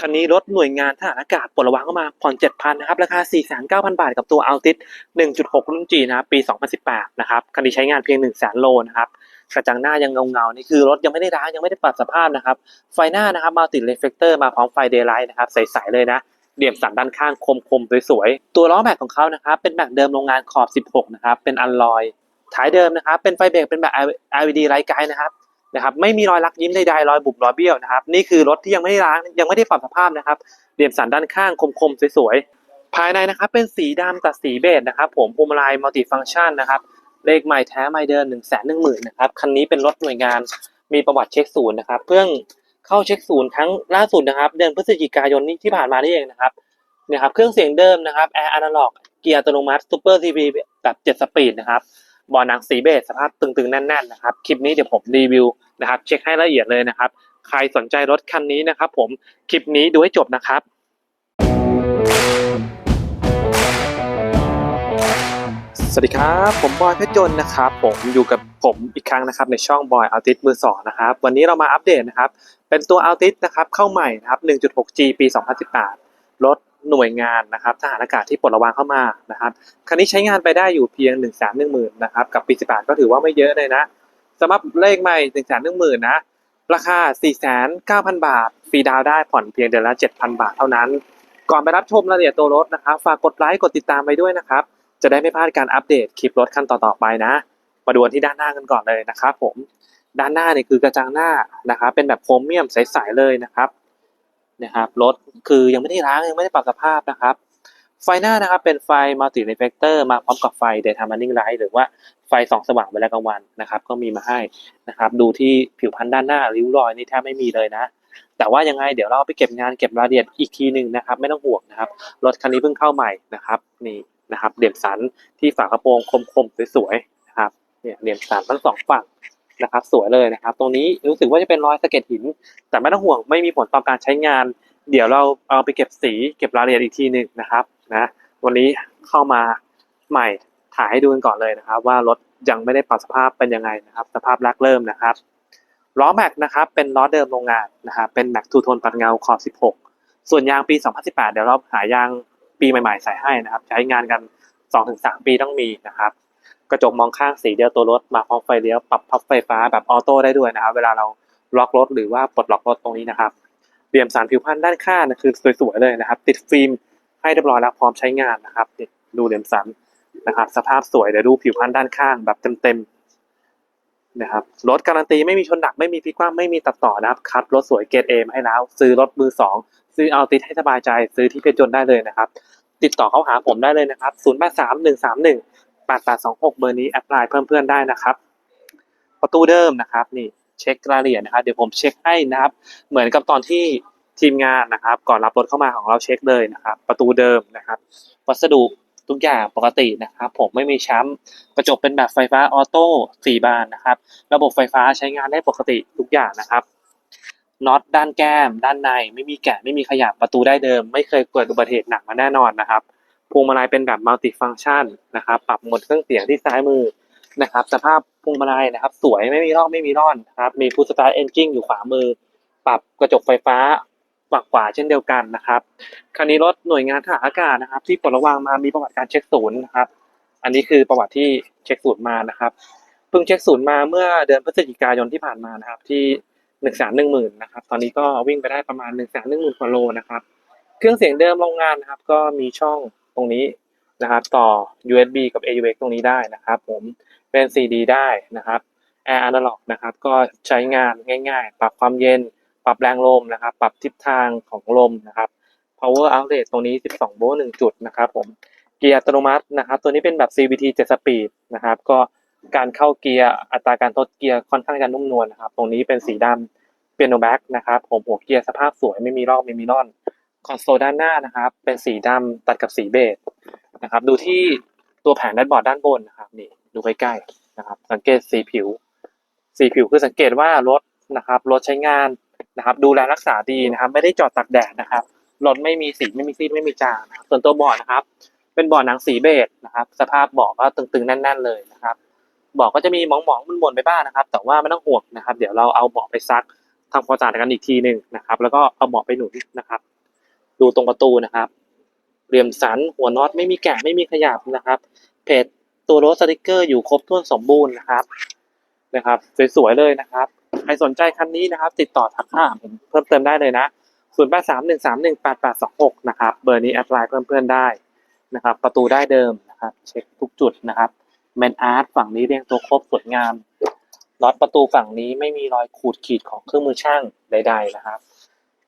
คันนี้รถหน่วยงานทหารอากาศปลดระวางเข้ามาผ่อน 7,000นะครับราคา 4,900บาทกับตัว Altis 1.6 รุ่น G นะครับปี 2018 นะครับคันนี้ใช้งานเพียง 100,000 โลนะครับกระจังหน้ายังเงาๆนี่คือรถยังไม่ได้ร้างยังไม่ได้ปรับสภาพนะครับ ไฟหน้านะครับมาติดเรฟเลคเตอร์มาพร้อมไฟเดย์ไลท์นะครับใสๆเลยนะเหลี่ยมสันด้านข้างคมๆสวยๆตัวล้อแม็กของเขานะครับเป็นแม็กเดิมโรงงานขอบ 16 นะครับเป็นอัลลอยท้ายเดิมนะครับเป็นไฟเบรกเป็นแบบ LED ไร้ไกด์นะครับ นะครับไม่มีรอยลักยิ้มใดๆรอยบุบรอยเบี้ยวนะครับนี่คือรถที่ยังไม่ได้ล้างยังไม่ได้ปรับสภาพนะครับเหลี่ยมสันด้านข้างคมๆสวยๆภายในนะครับเป็นสีดำตัดสีเบจนะครับผมพวงมาลัยมัลติฟังก์ชันนะครับเลขใหม่แท้ไม่เดิน1นึ่งแสนหนึ่งหมื่นนะครับคันนี้เป็นรถหน่วยงานมีประวัติเช็คศูนย์นะครับเพิ่งเข้าเช็คศูนย์ครั้งล่าสุดนะครับเดือนพฤศจิกายนนี้ที่ผ่านมานี่เองนะครับเนี่ยครับเครื่องเสียงเดิมนะครับแอร์อนาล็อกเกียร์อัตโนมัติซูเปอร์ทีวีแบบ7สปีดนะครับ บาะหนังสีเบจสภาพตึงๆ แน่นๆนะครับคลิปนี้เดี๋ยวผมรีวิวนะครับเช็คให้ละเอียดเลยนะครับใครสนใจรถคันนี้นะครับ ผมคลิปนี้ดูให้จบนะครับสวัสดีครับผมบอยเพชรยนนะครับผมอยู่กับผมอีกครั้งนะครับในช่องบอยอัลติสมือสองนะครับวันนี้เรามาอัปเดตนะครับเป็นตัวอัลติสนะครับเข้าใหม่นะครับ 1.6G ปี 2018รถ หน่วยงานนะครับทหารอากาศที่ปลดระวางเข้ามานะครับคันนี้ใช้งานไปได้อยู่เพียง1 1 0 0 0 0นหนึ่งหมนะครับกับปี18ก็ถือว่าไม่เยอะเลยนะสำหรับเลขใหม่1 1 0 0 0 0นหนึ่งหมื่นนะราคา4,900บาทฟรีดาวได้ผ่อนเพียงเดือนละ7,000บาทเท่านั้น ก่อนไปรับชมรายละเอียดตัวรถนะครับฝากกดไลค์กดติดตามไปด้วยนะครับจะได้ไม่พลาดการอัปเดตคลิปรถคันต่อๆไปนะ มาดูที่ด้านหน้ากันก่อนเลยนะครับผมด้านหน้าเนี่ยคือกระจังหน้านะครับเป็นแบบโครเมียมใสๆเลยนะครับ นะครับรถคือยังไม่ได้ล้างยังไม่ได้ปรับสภาพนะครับ ไฟหน้านะครับเป็นไฟมัลติเรฟเลคเตอร์มาพร้อมกับไฟ daytime running light หรือว่าไฟส่องสว่างเวลากลางวันนะครับ ก็มีมาให้นะครับดูที่ผิวพันธุ์ด้านหน้าริ้วรอยนี่แทบไม่มีเลยนะ แต่ว่ายังไงเดี๋ยวเราไปเก็บงานเก็บรายละเอียดอีกทีหนึ่งนะครับ ไม่ต้องห่วงนะครับรถคันนี้เพิ่งเข้าใหม่นะครับนี่นะครับเหลี่ยมสันที่ฝากระโปรงคมๆสวยๆนะครับเนี่ยเหลี่ยมสันทั้งสองฝั่ง นะครับสวยเลยนะครับ ตรงนี้รู้สึกว่าจะเป็นรอยสะเก็ดหิน แต่ไม่ต้องห่วงไม่มีผลต่อการใช้งาน เดี๋ยวเราเอาไปเก็บสีเก็บรายละเอียดอีกทีหนึ่งนะครับนะวันนี้เข้ามาใหม่ถ่ายให้ดูกันก่อนเลยนะครับ ว่ารถยังไม่ได้ปรับสภาพเป็นยังไงนะครับ สภาพแรกเริ่มนะครับล้อแม็กนะครับเป็นล้อเดิมโรงงานนะครับเป็นแม็กทูโทนปัดเงาขอบ16 ส่วนยางปี 2018 เดี๋ยวเราหายางปีใหม่ๆใส่ให้นะครับ ใช้งานกัน 2-3 ปีต้องมีนะครับ กระจกมองข้างสีเดียวตัวรถมาพร้อมไฟเลี้ยวปรับพับไฟฟ้าแบบออโต้ได้ด้วยนะครับ เวลาเราล็อกรถหรือว่าปลดล็อกรถตรงนี้นะครับเหลี่ยมสันผิวพันธุ์ด้านข้างนะคือสวยๆเลยนะครับ ติดฟิล์มให้เรียบร้อยแล้วพร้อมใช้งานนะครับดูเหลี่ยมสันนะครับ สภาพสวยเดี๋ยวดูผิวพันธุ์ด้านข้างแบบเต็มๆนะครับรถการันตีไม่มีชนหนักไม่มีพลิกคว่ำไม่มีตัดต่อนะครับคัดรถสวยเกรดเอมให้แล้ว ซื้อรถมือสองซื้อเอาติดให้สบายใจ ซื้อที่เพชรยนได้เลยนะครับ ติดต่อเข้าหาผมได้เลยนะครับ 0 8 3 1 3 1 8 8 2 6เบอร์นี้แอดไลน์เพิ่มเพื่อนได้นะครับ ประตูเดิมนะครับนี่เช็ครายละเอียดนะครับเดี๋ยวผมเช็คให้นะครับ เหมือนกับตอนที่ทีมงานนะครับ ก่อนรับรถเข้ามาของเราเช็คเลยนะครับ ประตูเดิมนะครับ วัสดุทุกอย่างปกตินะครับ ผมไม่มีช้ำกระจกเป็นแบบไฟฟ้าออโต้สี่บานนะครับ ระบบไฟฟ้าใช้งานได้ปกติทุกอย่างนะครับน็อตด้านแก้ม ด้านในไม่มีแกะไม่มีขยับประตูได้เดิม ไม่เคยเกิดอุบัติเหตุหนักมาแน่นอนนะครับ พวงมาลัยเป็นแบบมัลติฟัง c t ชันนะครับปรับหมดเครื่องเสียงที่ซ้ายมือนะครับสภาพพวงมาลัยนะครับ สวยไม่มีร่องไม่มีร่อนนะครับมีพุสตาร์เอนจินอยู่ขวามือ ปรับกระจกไฟฟ้าฝั่งขวาเช่นเดียวกันนะครับคันนี้รถหน่วยงานทหารอากาศนะครับ ที่ปลดระวางมามีประวัติการเช็คศูนย์นะครับ อันนี้คือประวัติที่เช็คศูนย์มานะครับเพิ่งเช็คศูนย์มาเมื่อเดือนพฤศจิกายนที่ผ่านมานะครับที่หนึ่งแสนหนึ่งหมื่นนะครับตอนนี้ก็วิ่งไปได้ประมาณหนึ่งแสนหนึ่งหมื่นกว่าโลนะครับ เครื่องเสียงเดิมโรงงานนะครับ ก็มีช่อง ตรงนี้นะครับ ต่อ USB กับ AUX ตรงนี้ได้นะครับ ผมเป็น CD ได้นะครับ Air Analog นะครับ ก็ใช้งานง่าย ๆ ปรับความเย็น ปรับแรงลมนะครับ ปรับทิศทางของลมนะครับ power outlet ตรงนี้ 12 โวลต์1จุดนะครับผม เกียร์อัตโนมัตินะครับ ตัวนี้เป็นแบบ CVT 7 speed นะครับ ก็การเข้าเกียร์ อัตราการทดเกียร์ค่อนข้างจะนุ่มนวลนะครับ ตรงนี้เป็นสีดำเปียโนแบ็กนะครับ ผมหัวเกียร์สภาพสวยไม่มีรอกไม่มีร่อน คอนโซลด้านหน้านะครับ เป็นสีดำตัดกับสีเบจนะครับ ดูที่ตัวแผงด้านบอร์ดด้านบนนะครับนี่ดูใกล้ๆนะครับ สังเกตสีผิว สีผิวคือสังเกตว่ารถนะครับรถใช้งานนะครับ ดูแลรักษาดีนะครับ ไม่ได้จอดตากแดดนะครับรถไม่มีสีไม่มีซีดไม่มีจางนะครับส่วนตัวเบาะนะครับ เป็นเบาะหนังสีเบจนะครับ สภาพเบาะก็ตึงๆแน่น ๆ เลยนะครับเบาะก็จะมีหมองๆมันๆไปบ้างนะครับ แต่ว่าไม่ต้องห่วงนะครับ เดี๋ยวเราเอาเบาะไปซักทำความสะอาดกันอีกทีหนึ่งนะครับ แล้วก็เอาเบาะไปหนุนนะครับ ดูตรงประตูนะครับเหลี่ยมสันหัวน็อตไม่มีแกะไม่มีขยับนะครับเพจตัวรถสติกเกอร์อยู่ครบถ้วนสมบูรณ์นะครับนะครับสวยๆเลยนะครับใครสนใจคันนี้นะครับ ติดต่อทักหาผมเพิ่มเติมได้เลยนะ0 8 3 1 3 1 8 8 2 6นะครับเบอร์นี้แอดไลน์เพื่อนเพื่อนๆได้นะครับ ประตูได้เดิมนะครับ เช็คทุกจุดนะครับแมนอาร์ตฝั่งนี้เรียงตัวครบสวยงามน็อตประตูฝั่งนี้ไม่มีรอยขูดขีดของเครื่องมือช่างใด ๆ นะครับ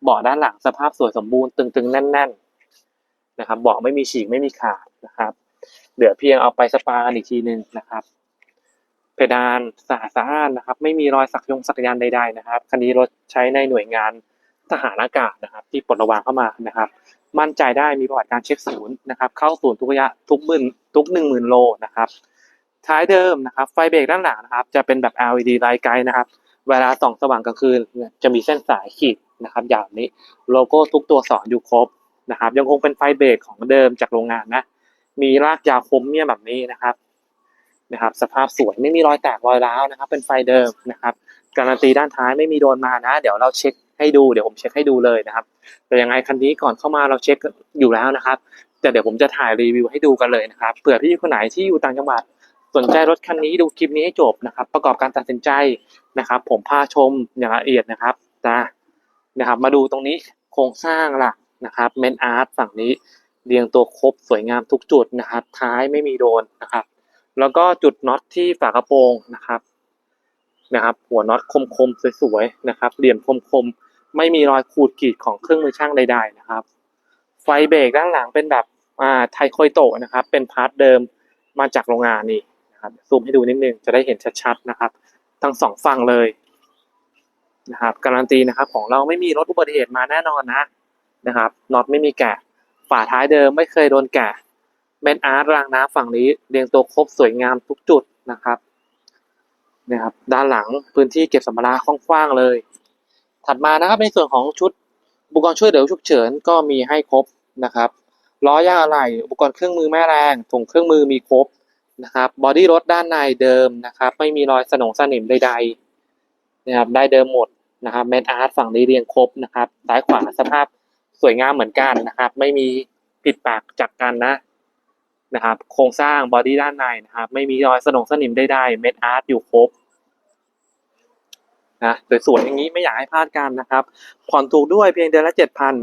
เบาะด้านหลังสภาพสวยสมบูรณ์ตึงๆ แน่น ๆ นะครับเบาะไม่มีฉีกไม่มีขาดนะครับเหลือเพียงเอาไปสปาอีกทีหนึ่งนะครับ เพดานสะอาดสะอ้านนะครับ ไม่มีรอยสักยงสักยันใด ๆ นะครับคันนี้รถใช้ในหน่วยงานทหารอากาศนะครับ ที่ปลดระวางเข้ามานะครับ มั่นใจได้มีประวัติการเช็คศูนย์นะครับ เข้าศูนย์ทุกระยะทุกหมื่นทุกหนึ่งหมื่นโลนะครับท้ายเดิมนะครับ ไฟเบรกด้านหลังนะครับ จะเป็นแบบ LED ไลท์ไกด์นะครับ เวลาส่องสว่างกลางคืนจะมีเส้นสายขีด นะครับอย่างนี้โลโก้ทุกตัวสอนอยู่ครบนะครับ ยังคงเป็นไฟเบรกของเดิมจากโรงงานนะ มีรากยาวคมเนี่ยแบบนี้นะครับนะครับ สภาพสวยไม่มีรอยแตกรอยร้าวนะครับ เป็นไฟเดิมนะครับ การันตีด้านท้ายไม่มีโดนมานะ เดี๋ยวเราเช็คให้ดูเดี๋ยวผมเช็คให้ดูเลยนะครับแต่ยังไงคันนี้ก่อนเข้ามาเราเช็คอยู่แล้วนะครับแต่เดี๋ยวผมจะถ่ายรีวิวให้ดูกันเลยนะครับเผื่อพี่คนไหนที่อยู่ต่างจังหวัดสนใจรถคันนี้ดูคลิปนี้ให้จบนะครับ ประกอบการตัดสินใจนะครับ ผมพาชมอย่างละเอียดนะครับนะ นะครับ มาดูตรงนี้โครงสร้างหลักนะครับเมนอาร์ตฝั่งนี้เรียงตัวครบสวยงามทุกจุดนะครับ ท้ายไม่มีโดนนะครับ แล้วก็จุดน็อตที่ฝากระโปรงนะครับนะครับ หัวน็อตคมๆสวยๆนะครับ เหลี่ยมคมๆไม่มีรอยขูดขีดของเครื่องมือช่างใด ๆนะครับ ไฟเบรกด้านหลังเป็นแบบอ่าไทโคยโตะนะครับ เป็นพาร์ทเดิมมาจากโรงงานนี่นะครับซูมให้ดูนิดนึงจะได้เห็นชัดๆนะครับ ทั้งสองฝั่งเลย นะครับการันตีนะครับของเราไม่มีรถอุบัติเหตุมาแน่นอนนะนะครับน็อตไม่มีแกะฝาท้ายเดิมไม่เคยโดนแกะเมนอาร์ตรางน้ำฝั่งนี้เรียงตัวครบสวยงามทุกจุดนะครับนะครับด้านหลังพื้นที่เก็บสัมภาระกว้างๆเลย ถัดมานะครับในส่วนของชุดอุปกรณ์ช่วยเหลือฉุกเฉินก็มีให้ครบนะครับล้อยางอะไหล่อุปกรณ์เครื่องมือแม่แรงถุงเครื่องมือมีครบนะครับบอดี้รถด้านในเดิมนะครับ ไม่มีรอยสนองสนิมใดๆนะครับได้เดิมหมด นะครับแมนอาร์ตฝั่งนี้เรียงครบนะครับซ้ายขวาสภาพสวยงามเหมือนกันนะครับ ไม่มีผิดปากจากกันนะนะครับ โครงสร้างบอดี้ด้านในนะครับ ไม่มีรอยสนองสนิมใดๆเมนอาร์ตอยู่ครบนะสวยๆอย่างนี้ไม่อยากให้พลาดกันนะครับผ่อนถูกด้วยเพียงเดือนละเจ็ดพัน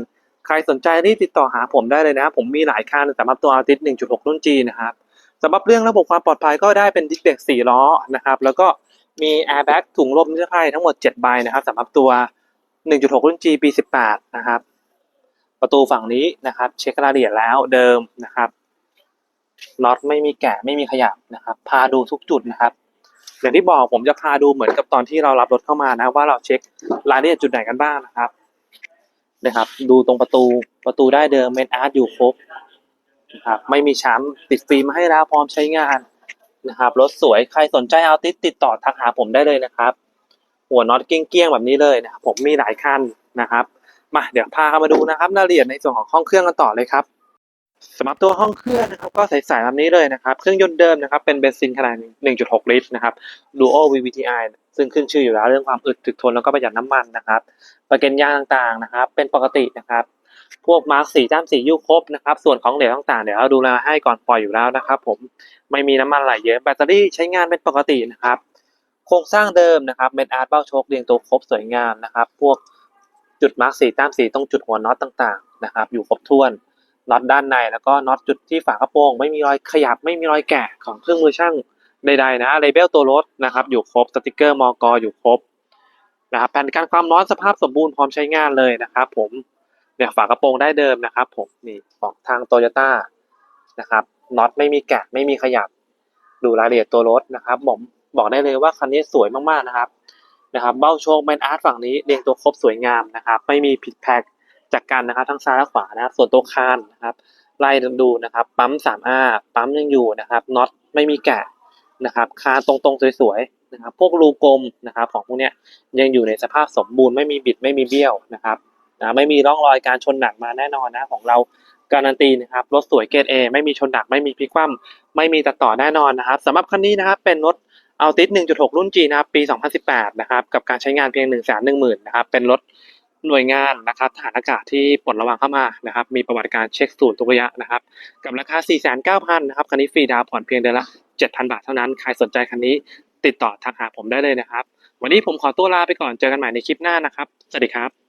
ใครสนใจรีบติดต่อหาผมได้เลยนะ ผมมีหลายคันสำหรับตัวอาทิตย์1.6รุ่น G นะครับสำหรับเรื่องระบบความปลอดภัยก็ได้เป็นดิสเบรก4ล้อนะครับ แล้วก็ มีแอร์แบ็กถุงลมนิรภัยทั้งหมด 7 ใบนะครับสำหรับตัว 1.6 รุ่น G ปี 18 นะครับ ประตูฝั่งนี้นะครับ เช็ครายละเอียดแล้วเดิมนะครับน็อตไม่มีแกะไม่มีขยับนะครับ พาดูทุกจุดนะครับ อย่างที่บอกผมจะพาดูเหมือนกับตอนที่เรารับรถเข้ามานะ ว่าเราเช็ครายละเอียดจุดไหนกันบ้างนะครับนะครับ ดูตรงประตูประตูได้เดิมเมนอาร์ตอยู่ครบนะครับไม่มีช้ำติดฟิล์มให้แล้วพร้อมใช้งาน นะครับ รถสวยใครสนใจเอาติดติดต่อทักหาผมได้เลยนะครับ หัวน็อตเกี้ยงๆแบบนี้เลยนะครับผมมีหลายคันนะครับ มาเดี๋ยวพาเข้ามาดูนะครับรายละเอียดในส่วนของห้องเครื่องกันต่อเลยครับสำหรับตัวห้องเครื่องนะครับก็ใสๆแบบนี้เลยนะครับ เครื่องยนต์เดิมนะครับเป็นเบนซินขนาด 1.6 ลิตรนะครับ Duo VVTi ซึ่งขึ้นชื่ออยู่แล้วเรื่องความอึดถึกทนแล้วก็ประหยัดน้ำมันนะครับ ประกันยางต่างๆนะครับ เป็นปกตินะครับ พวกมาร์กสี่จ้ามสี่ยูครบนะครับ ส่วนของเหลวต่างๆ เดี๋ยวเราดูแลให้ก่อนปล่อยอยู่แล้วนะครับผมไม่มีน้ำมันไหลเยอะแบตเตอรี่ใช้งานเป็นปกตินะครับ โครงสร้างเดิมนะครับเม็ดอาร์ตเบ้าโชคเรียงตัวครบสวยงามนะครับ พวกจุดมาร์กสี่ต้ามสี่ตรงจุดหัวน็อตต่างๆนะครับ อยู่ครบถ้วนน็อตด้านในแล้วก็น็อตจุดที่ฝากระโปรงไม่มีรอยขยับไม่มีรอยแกะของเครื่องมือช่างใดๆนะเลเบลตัวรถนะครับ อยู่ครบสติกเกอร์มอกอยู่ครบนะครับแผ่นกันความร้อนสภาพสมบูรณ์พร้อมใช้งานเลยนะครับผม เนี่ยฝากระโปรงได้เดิมนะครับผมนี่ของทางโตโยต้านะครับน็อตไม่มีแกะไม่มีขยับ ดูรายละเอียดตัวรถนะครับผมบอกได้เลยว่าคันนี้สวยมากๆนะครับนะครับเบ้าโชคแมนอาร์ตฝั่งนี้เรียงตัวครบสวยงามนะครับไม่มีผิดแพกจากกันนะครับทั้งซ้ายและขวานะครับส่วนตัวคานนะครับไล่ดูนะครับปั๊ม 3R ปั๊มยังอยู่นะครับน็อตไม่มีแกะนะครับคานตรงๆสวยๆนะครับพวกรูกลมนะครับของพวกเนี้ยยังอยู่ในสภาพสมบูรณ์ไม่มีบิดไม่มีเบี้ยวนะครับ นะไม่มีร่องรอยการชนหนักมาแน่นอนนะของเราการันตีนะครับรถสวยเกรดเอไม่มีชนหนักไม่มีพลิกคว่ำไม่มีตัดต่อแน่นอนนะครับสำหรับคันนี้นะครับเป็นรถเอาติส1.6 รุ่น G นะครับปี 2018 นะครับกับการใช้งานเพียง 1 1 0 0 0 0นะครับเป็นรถหน่วยงานนะครับทหารอากาศที่ปลดระวางเข้ามานะครับมีประวัติการเช็คศูนย์ทุกระยะนะครับกับราคา 4,900นะครับคันนี้ฟรีดาวผ่อนเพียงเดือนละ 7,000 บาทเท่านั้นใครสนใจคันนี้ติดต่อทักหาผมได้เลยนะครับ วันนี้ผมขอตัวลาไปก่อนเจอกันใหม่ในคลิปหน้านะครับสวัสดีครับ